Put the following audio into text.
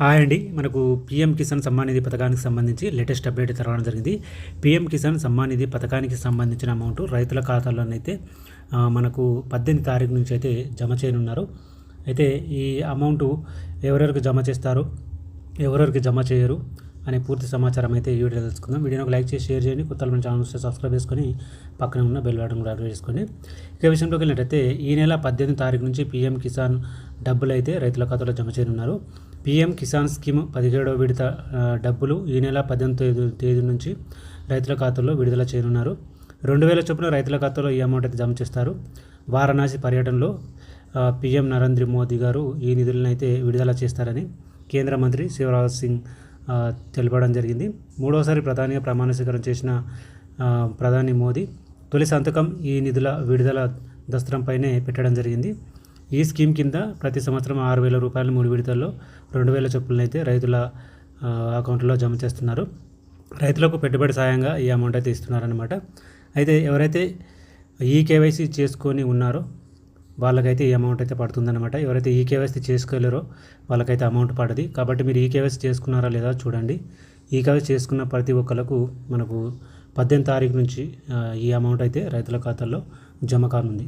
Hi అండి మనకు PM Kisan Samman Nidhi పథకానికి సంబంధించి లేటెస్ట్ అప్డేట్ తెరవడం జరిగింది. పీఎం కిసాన్ సమ్మాన్ నిధి పథకానికి సంబంధించిన అమౌంట్ రైతుల ఖాతాల్లోనైతే మనకు పద్దెనిమిది తారీఖు నుంచి అయితే జమ చేయనున్నారు. అయితే ఈ అమౌంట్ ఎవరెవరికి జమ చేస్తారు ఎవరెవరికి జమ చేయరు అనే పూర్తి సమాచారం అయితే ఈ వీడియో తెలుసుకుందాం. వీడియోని ఒక లైక్ చేసి షేర్ చేయండి. కొత్త మన ఛానల్ వస్తే సబ్స్క్రైబ్ చేసుకొని పక్కన ఉన్న బెల్ బటన్ కూడా యాక్టివేట్ చేసుకోండి. ఇక విషయంలోకి వెళ్ళినట్టయితే ఈ నెల పద్దెనిమిది తారీఖు నుంచి పీఎం కిసాన్ డబ్బులు అయితే రైతుల ఖాతాలో జమ చేయనున్నారు. పీఎం కిసాన్ స్కీమ్ పదిహేడవ విడత డబ్బులు ఈ నెల పద్దెనిమిది తేదీ నుంచి రైతుల ఖాతాలో విడుదల చేయనున్నారు. రెండు వేల చొప్పున రైతుల ఖాతాలో ఈ అమౌంట్ అయితే జమ చేస్తారు. వారణాసి పర్యటనలో పీఎం నరేంద్ర మోదీ గారు ఈ నిధులను అయితే విడుదల చేస్తారని కేంద్ర మంత్రి శివరాజ్ సింగ్ తెలపడం జరిగింది. మూడవసారి ప్రధానిగా ప్రమాణ స్వీకారం చేసిన ప్రధాని మోదీ తొలి సంతకం ఈ నిధుల విడుదల దస్త్రంపైనే పెట్టడం జరిగింది. ఈ స్కీమ్ కింద ప్రతి సంవత్సరం ఆరు వేల రూపాయలు మూడు విడతల్లో రెండు వేల చొప్పులనైతే రైతుల అకౌంట్లో జమ చేస్తున్నారు. రైతులకు పెట్టుబడి సాయంగా ఈ అమౌంట్ అయితే ఇస్తున్నారనమాట అయితే ఎవరైతే ఈ కేవైసీ చేసుకొని ఉన్నారో వాళ్ళకైతే ఈ అమౌంట్ అయితే పడుతుందన్నమాట. ఎవరైతే ఈ కేవైసీ చేసుకోలేరో వాళ్ళకైతే అమౌంట్ పడది. కాబట్టి మీరు ఈ కేవైసీ చేసుకున్నారా లేదా చూడండి. ఈ కేవైసీ చేసుకున్న ప్రతి ఒక్కరికి మనకు పద్దెనిమిది తారీఖు నుంచి ఈ అమౌంట్ అయితే రైతుల ఖాతాల్లో జమ కానుంది.